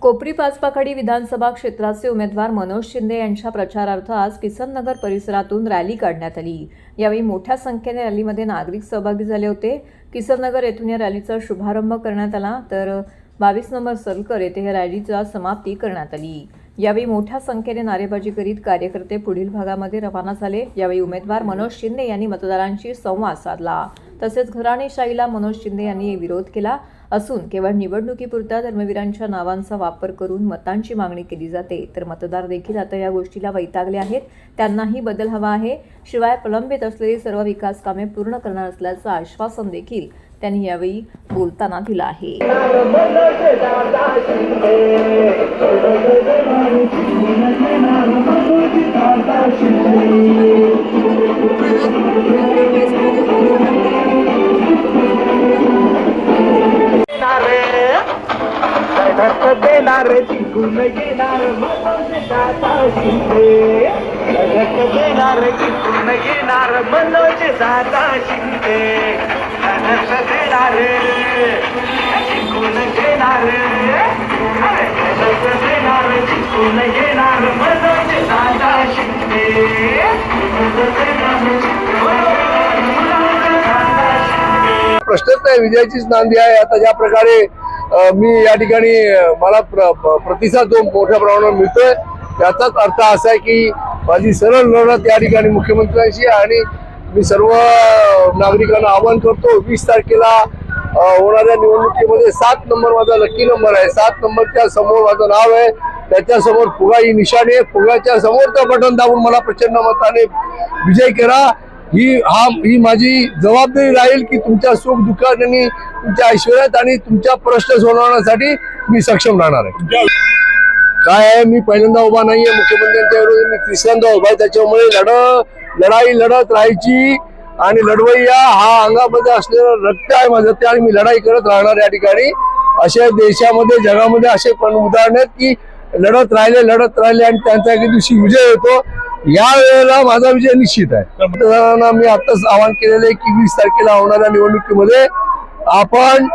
कोपरी पाचपाखडी विधानसभा क्षेत्राचे उमेदवार मनोज शिंदे यांच्या प्रचारार्थ आज किसननगर परिसरातून रॅली काढण्यात आली. यावेळी मोठ्या संख्येने रॅलीमध्ये नागरिक सहभागी झाले होते. किसननगर येथून या रॅलीचा शुभारंभ करण्यात आला. तर बावीस नंबर सलकर येथे या रॅलीचा समाप्ती करण्यात आली. यावेळी मोठ्या संख्येने नारेबाजी करीत कार्यकर्ते पुढील भागामध्ये रवाना झाले. यावेळी उमेदवार मनोज शिंदे यांनी मतदारांशी संवाद साधला. तसेच घराणेशाहीला मनोज शिंदे यांनी विरोध केला असून केवळ निवडणुकीपुरता धर्मवीरांच्या नावांचा वापर करून मतांची मागणी केली जाते तर मतदार देखील आता या गोष्टीला वैतागले आहेत. त्यांनाही बदल हवा आहे. शिवाय प्रलंबित असलेली सर्व विकास कामे पूर्ण करणार असल्याचं आश्वासन देखील त्यांनी यावेळी बोलताना दिलं आहे. धडक देणार जिंकून घेणार. मनोज देणार जिंकून घेणार. मनोज दादा शिंदे धडक देणार जिंकून घेणार धडक देणार जिंकून घेणार. मनोज दादा शिंदे प्रश्नच नाही विजयाचीच नांदी आहे. आता ज्या प्रकारे मी या ठिकाणी मला प्र- प्रतिसाद जो मोठ्या प्रमाणावर मिळतोय याचाच अर्थ असा आहे की माझी सरळ लढत या ठिकाणी मुख्यमंत्र्यांशी आणि मी सर्व नागरिकांना आवाहन करतो वीस तारखेला होणाऱ्या निवडणुकीमध्ये सात नंबर माझा लकी नंबर आहे. सात नंबरच्या समोर माझं नाव आहे. त्याच्यासमोर फुगा ही निशाणी आहे. फुगाच्या समोरचं बटन दाबून मला प्रचंड मताने विजय करा. ही हा ही माझी जबाबदारी राहील की तुमच्या सुख दुःखाने तुमच्या ऐश्वर्यात आणि तुमच्या प्रश्न सोडवण्यासाठी मी सक्षम राहणार आहे. काय आहे? मी पहिल्यांदा उभा नाहीये. मुख्यमंत्र्यांच्या विरोधात मी तिसऱ्यांदा उभा आहे. त्याच्यामुळे लढ लढाई लढत राहायची आणि लढवय्या हा अंगामध्ये असलेलं रक्त आहे माझं. ते आणि मी लढाई करत राहणार या ठिकाणी. अशा देशामध्ये जगामध्ये असे पण उदाहरण आहेत की लढत राहिले लढत राहिले आणि त्यांचा एके दिवशी विजय होतो. या वेळेला माझा विजय निश्चित आहे. मी आताच आवाहन केलेलं आहे की वीस तारखेला होणाऱ्या निवडणुकीमध्ये आपण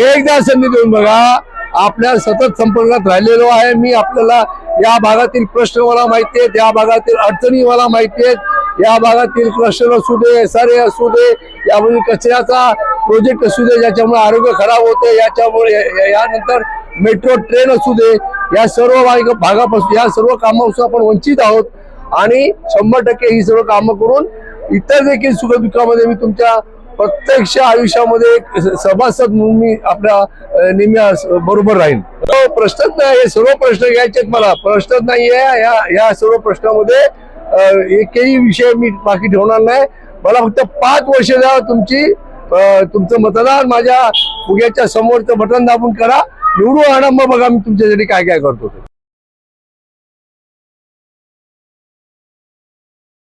एकदा संधी देऊन बघा. आपल्या सतत संपर्कात राहिलेलो आहे. मी आपल्याला या भागातील प्रश्न मला माहिती आहेत या भागातील अडचणी मला माहिती आहेत या भागातील क्लस्टर असू दे एस आर ए असू दे यामध्ये कचऱ्याचा प्रोजेक्ट असू दे ज्याच्यामुळे आरोग्य खराब होते याच्यामुळे यानंतर मेट्रो ट्रेन असू दे या सर्व भाग- भागापासून या सर्व कामापासून आपण वंचित आहोत. आणि शंभर टक्के ही सर्व कामं करून इतर देखील सुखदुःखामध्ये मी तुमच्या प्रत्यक्ष आयुष्यामध्ये एक सभासद म्हणून मी आपल्या नेहमी बरोबर राहील हो, प्रश्नच नाही हे सर्व प्रश्न घ्यायचे मला. प्रश्नच नाहीये या या सर्व प्रश्नामध्ये एकही विषय मी बाकी ठेवणार नाही. मला फक्त पाच वर्ष द्या तुमची तुमचं मतदान माझ्या फुग्याच्या समोरचं बटन दाबून करा. निवडून आणा मग बघा मी तुमच्यासाठी काय काय करतो.